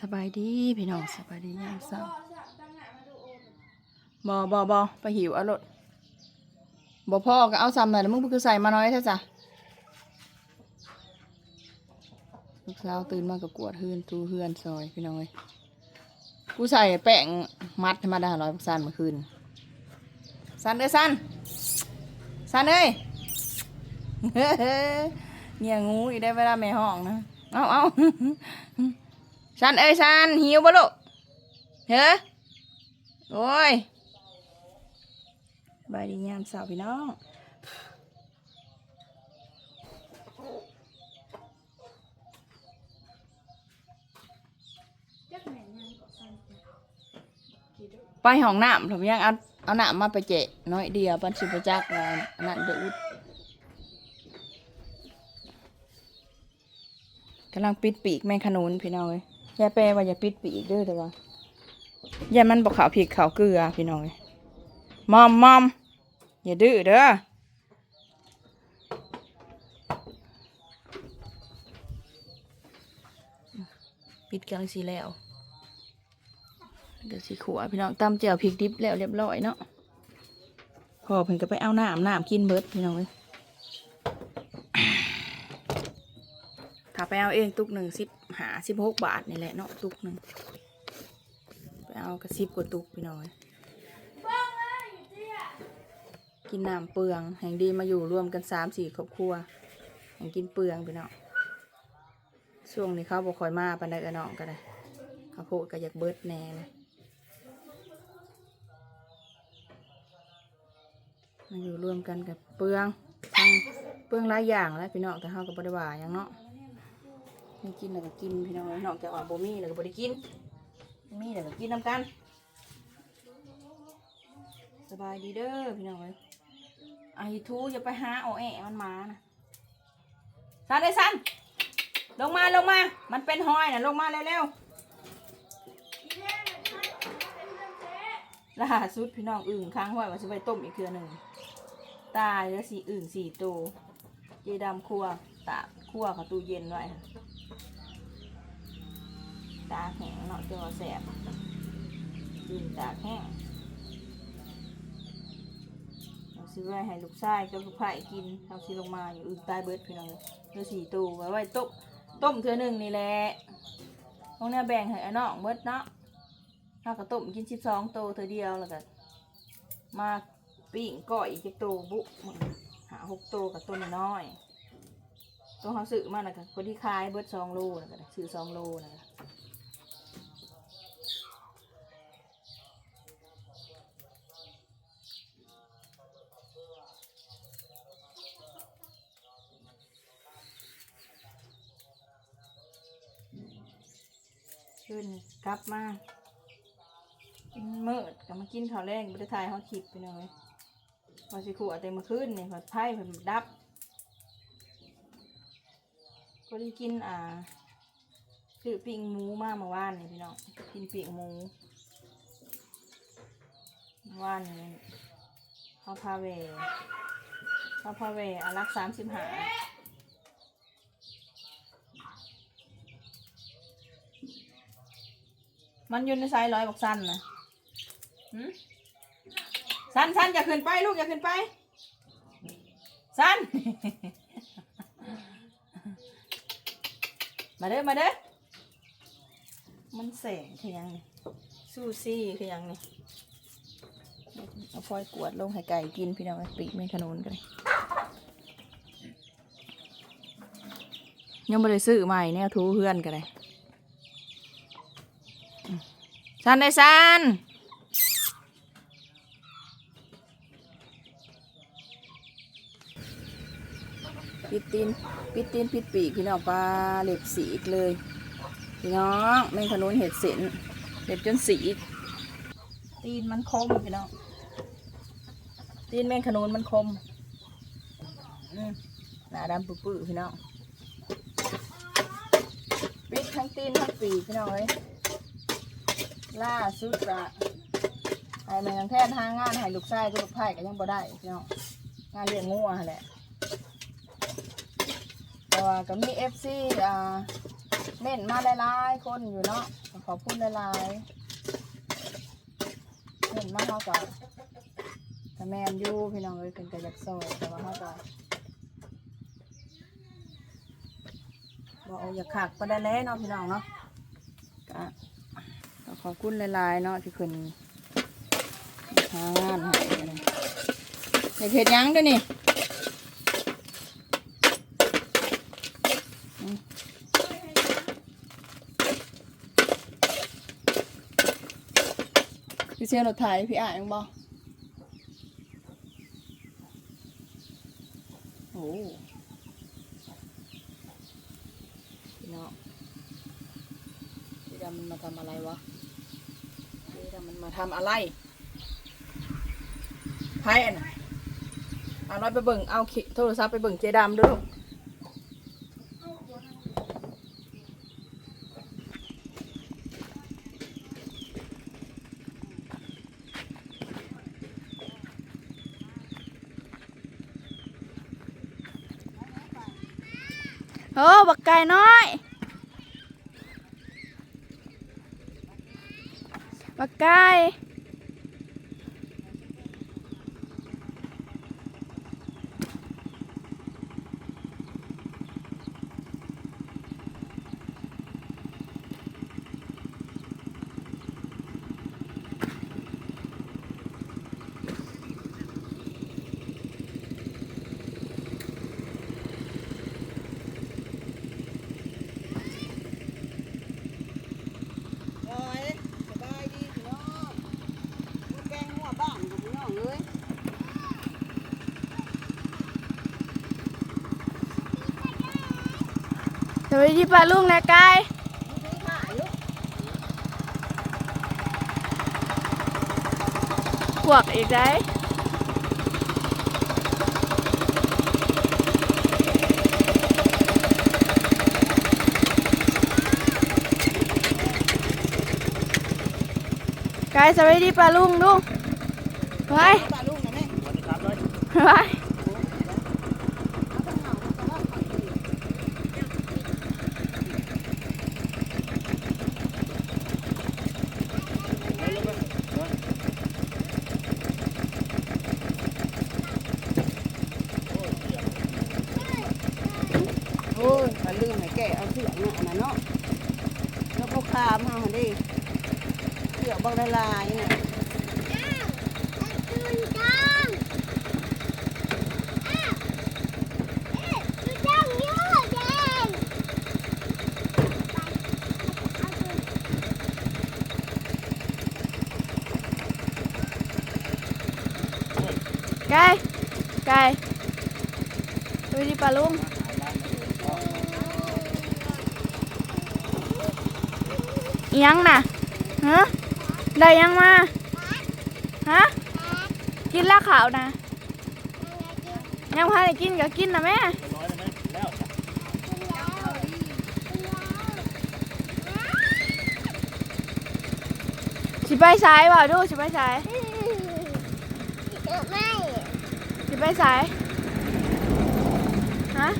สบายดีพี่น้องสบายดียามเช้าบอบอบอไปหิวเอารถบอพ่อก็เอาซ้ำหน่อยแล้วมึงคือใส่มาน้อยแท้จ้ะลูกสาวตื่นมากับกวาดเฮือนทูเฮือนซอยพี่น้องเอ้ยกูใส่แป้งมัดให้มาได้ร้อยสันเมื่อคืนสันเอ้ยสันสันเอ้ยเงี่ยงูอีกได้เวลาแม่ห้องนะเอาเอา สันเอ้ยสันหิวบ่ลูกเฮ้อโอ้ยบายดียามสาวพี่น้องไปห้องน้ำผมยังเอาเอาน้ำมาไปเจะน้อยเดียวปันสิบะจักว่าอันนั่นเดือดกำลังปิดปีกแมงขนุนพี่น้องเอ้ย อย่าแปลว่าอย่าปิดปีกเด้อแต่ว่าอย่ามันบอกขาวผิดขาวเกลือพี่น้องเอ้ยมอมมอมอย่าดื้อเด้อปิดกลังสีแล้วเดี๋ยวสิขัวพี่น้องตำเจียวพริกดิบแล้วเรียบร้อยเนาะพอเพิ่นก็ไปเอาน้ำน้ำกินเบิดพี่น้องเลยถ้าไปเอาเองตุกหนึ่งสิบ หาสิบหกบาทนี่แหละเนาะตุกหนึ่งไปเอากระซิบกว่าตุกพี่น้อย กินน้ำเปลืองแห่งดีมาอยู่รวมกันสามสี่ครอบครัวแห่งกินเปลืองพี่น้องช่วงนี้เขาบอกคอยมาปันใดกันน้องก็ได้ข้าวโพดก็อยากเบิดแน่เลยมาอยู่รวมกันกับเปลืองทั้งเปลืองหลายอย่างแล้วพี่น้องแต่เฮาก็บ่ได้ว่าหยังเนาะ ม่กินแล้วก็กินพี่น้องนอกจากว่าบ่มีแล้วก็บ่ได้กิน มีแล้วก็กินนํกัน สบายดีเด้อพี่น้องเอ้ยไอ้ทูอย่าไปหาเอาแอะมันมานะสันไอ้สันลงมาลงมา มันเป็นหอยนะลงมาเร็วๆล่าสุดพี่น้องอึ่งค้างไว้ว่าจะไปต้มอีกเทือหนึ่งตายแล้วสี่อึ่งสี่ตัวเจดำครัวตากครัวกับตู้เย็นไว้ ตาแห้งเนาะเจ้าแสบอึ่งตาแห้งเราซื้อไว้ให้ลูกชายกับลูกไผ่กินเขาซื้อลงมาอยู่อึ่งตายเบิดพี่น้องเลยเหลือสี่ตัวไว้ไว้ต้มต้มเทือหนึ่งนี่แหละพวกเนี้ยแบ่งให้อน้องเบิดเนาะข้ากระต้มกินสิบสองโตเธอเดียวแล้วก็มาปิ้งก้อยอีกจักโตบุหาหกโตกับตัวน้อยตัวเขาซื้อมาแล้วก็คนที่ขายเบิดสองโลแล้วก็ได้ซื้อสองโลแล้ ขึ้นกลับมากินเมื่อกลับมากินข้าวแรงบริทายเขาคลิปไปหน่อยพอสิขู่เอาแต่มมาขึ้นเนี่พอไพ่เพิ่นดับก็ได้กินอ่าคือปิ้งหมูมาเมื่อวานนี่พี่น้องกินปิ้งหมูเมื่านนี่ข้าวพาเวข้าวพาเวอารักสามสิบห้า มันอยู่ในไซส์ร้อยบอกสั้นนะสั้นสั้นอย่าขึ้นไปลูกอย่าขึ้นไป สั้น มาเด้อมาเด้อ มันแสงคือยังนี่ซูซี่คือยังนี่เอาพลอยกวดลงให้ไก่กินพี่น้องปีกไม่ขนุนกันเลยยังไม่ได้ซื้อใหม่เนี่ยทูเพื่อนกันเลย อืมสันได้สันปิดตีนปิดตีนปิดปีกพี่น้องปลาเล็บสีอีกเลย พี่น้องแมงขนุนเห็ดเส้นเล็บจนสีกตีนมันคมพี่น้องตีนแมงขนุนมันคมอืมหน้าดำปื้อๆพี่น้องปิดทั้งตีนทั้งปีกพี่น้องเลย ล่าสุดละให้แมงแท่ทางงานให้ลูกชายกับลูกไผ่ก็ยังบ่ได้พี่น้องงานเลี้ยงงัวหั่แหละแต่ว่าก็มีเอฟซีอ่าเม่นมาหลายๆคนอยู่เนาะขอบคุณหลายๆเม่นมาเขากับแต่แมนยูพี่น้องเลยเป็นกระยักซอยแต่ว่าเขาก็บอกเอาอย่าขากไปได้แล้วเนาะพี่น้องเนาะ ขอบคุณหลายๆเนาะที่เพิ่นหางานให้อะไรอยากเห็ดยังด้วยนี่พี่เชียร์รถไถพี่อ่านยังบ่โอ้เน้องพี่ดำมันมาทำอะไรวะ พี่ดำมันมาทำอะไรไพ่อันน่ะเอาน้อยไปเบิ่งเอาขิโทรศัพท์ไปเบิ่งเจดำด้วยลูกโอ้บักไก่น้อย บักไก่ โอ้ยสบายดีพี่น้องลูกแกงหัวบ้านกับพี่น้องเลย ส วัสดีป้าลุงนะไก่ลูกนี่ค่ะลูกพวกอีกได้ไก่สวัสดีป้าลุงลุงไว้บ้านลูกนะแม่ไว้ เอาข้างหลังเอาข้างหลังเอาข้างหลัง โอ้ยมันลืมให้แกเอาเสือกเนาะอันนั้นเนาะ แล้วก็คามเอาหั่นดิเสือกบางละลายเนี่ยไก่ไก่สวัสดีป้าลุงอิห ยังน่ะฮะได้ยังมาฮะกินแล้วขาวนะยังพาได้กินก็กินนะแม่สิไปสายบ่าดูสิไปสายสิไปสายฮะ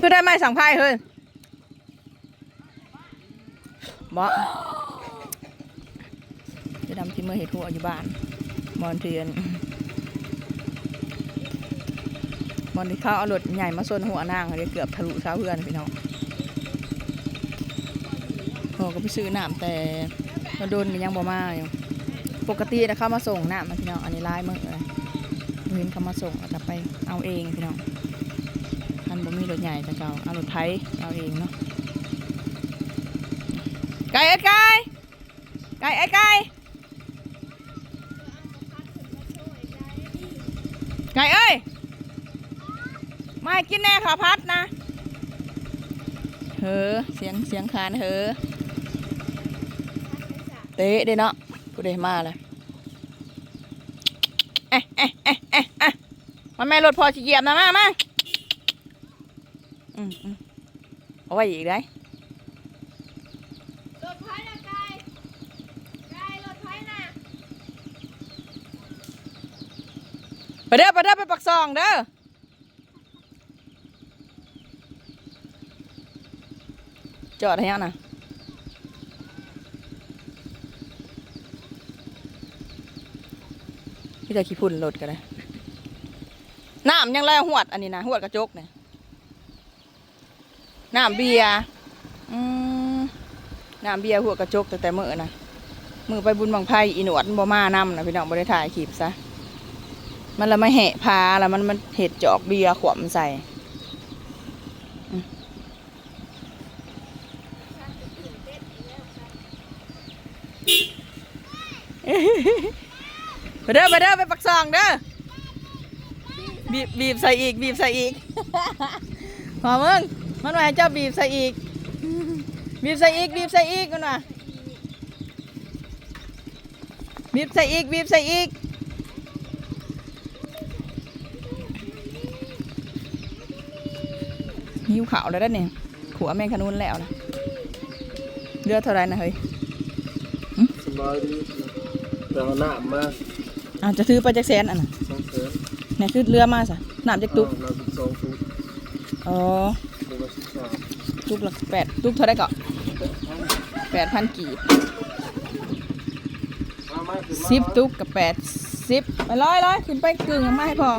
คือ ได้ไม้สังไพ่เฮ้ยบ่จะดำที่เมื่อเห็ดหัวอยู่บ้าน มอนเทียน มอนที่เขาเอารถใหญ่มาส่วนหัวนางเลยเกือบทะลุเช้าเพื่อนพี่น้องพอก็ไปซื้อน้ำแต่มาโดนก็ยังบ่มาอยู่ ปกตินะเข้ามาส่งน้ำมพี่น้อง อันนี้ลายมือเลยเห็นเขามาส่งแล้วก็ไปเอาเองพี่น้อง ท่านบ่มีรถใหญ่แต่เก่าเอารถไถเอาเองเนาะไก่ไอ้ไก่ไก่ไอ้ไก่ไก่เอ้ยมาให้กินแน่ข้าพัดนะเฮอเสียงเสียงคานเฮอเตะเด้เนาะผู้ใดมาเลยเอ๊ะเอ๊ะเอ๊ะเอ๊ะเอ๊ะมาแม่รถพอสิเหยียบนะมามา เอาไว้อีกได้รถไฟนะกายกายรถไฟนะไปเด้อไปเด้อไปปักซองเด้อจอดให้ยังนะพี่จะขี้พุ่นรถกันเลยน้ำยังไรหวดอันนี้นะหวดกระจกเนี่ย น้ำเบียร์น้ำเบียร์หัวกระจกแต่แต่เมื่อนะมือไปบุญบังไพ่อีหนวดบ่มานำนะพี่น้องบ่ได้ถ่ายคลิปซะมันละไม่แหะพาล้วมันมันเห็ดจอกเบียร์ขวมใส่ไปเด้อไปเด้อไปปักซองเด้อบีบบีบใส่อีกบีบใส่อีกพอมึง มันว่าให้เจ้าบีบใส่อีก บีบใส่อีก บีบใส่อีกมันว่าบีบใส่อีก บีบใส่อีก หิวขาวแล้วได้อเนี่ยขัวแมงขนุนแล้วนะเลือดเท่าไรนะเฮ้ยสบายดีแต่ว่าน้ำมาอาจจะถือไปจากแสนอะนะสองแสนเนี่ยคือเรือมาสะน้ำจากตุกเราสิบสองฟุต อ๋อตัวละสิบสามตุกละแปดตุกเท่าไรก็แปดพันกีบสิบตุกกับแปดสิบไปร้อยร้อยขึ้นไปกึ่งมาให้พอ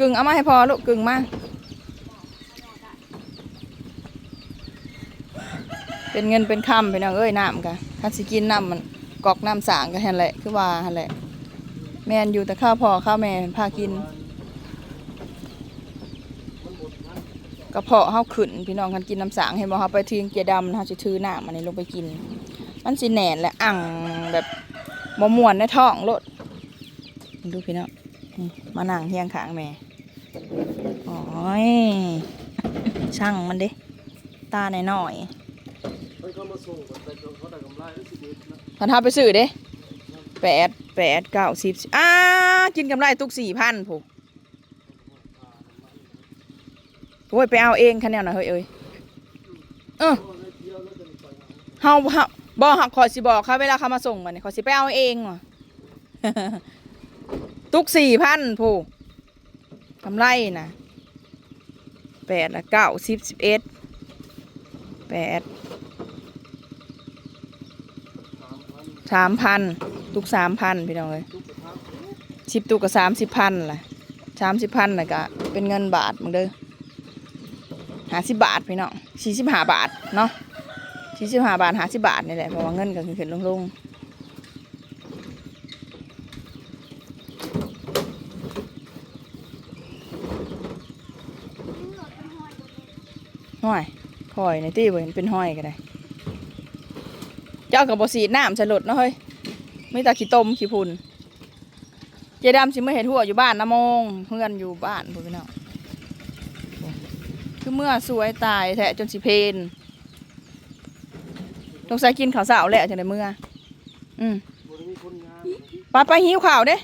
กึ่งเอามาให้พอลูกกึ่งมา เป็นเงินเป็นคำเป็นเอาเอ้ยน้ำกะถ้าสิกินน้ำมันกอกน้ำสางก็แหนแหละคือว่าแห่นแหละ แม่นอยู่แต่ข้าวพ่อข้าวแม่พากินกระเพาะเฮาขึ้นพี่น้องกันกินน้ำสางเห็นบ่เฮาไปทิ้งเกียดำเฮาสิถือน้ำอันนี้ลงไปกิน มันสิแหน่นและอั่งแบบบ่ม่วนในท้องโลดดูพี่น้องมานั่งเฮียงข้างแม่โอ้ยช่างมันเด้ตาหน่อยๆ เฮ้ยเขามาส่งก่อนแต่เขาได้กำไรสิบเอ็ดนะพันห้าไปซื้อเด้แปดแปดเก้าสิบอ่ากินกำไรตุกสี่พันผูกโอ้ยไปเอาเองคะแนนนะเฮ้ยเอ้ยเออเฮาเฮาบอกหักขอยสิบอกเขาเวลาเขามาส่งมาเนี่ยขอยสิไปเอาเองว่ะตุกสี่พันผูกกำไรนะแปดละเก้าสิบสิบเอ็ดแปด สามพันตุกสามพันพี่น้องเลยสิบตุกก็สามสิบพันแหละสามสิบพันน่ะก็เป็นเงินบาทมึงเด้อหาสิบบาทพี่น้องสี่สิบห้าบาทเนาะสี่สิบห้าบาทหาสิบบาทนี่แหละเพราะว่าเงินก็ขึ้นลงห้อยคอยในตี้เห็นเป็นห้อยก็ได้ เจ้ากับบสีดน้ำสลดเนาะเฮ้ยไม่แต่ขี้ต้มขี้พุนเจดำสิไม่เห็นหัวอยู่บ้านนะโมงเพื่อนอยู่บ้านพวกพี่น้องคือเมื่อสวยตายแทะจนสิเพนต้องใส่กินข้าวสาวแหละจังไดเมื่อ อืมบริมีคนงานไปไปหิวข่าวเด้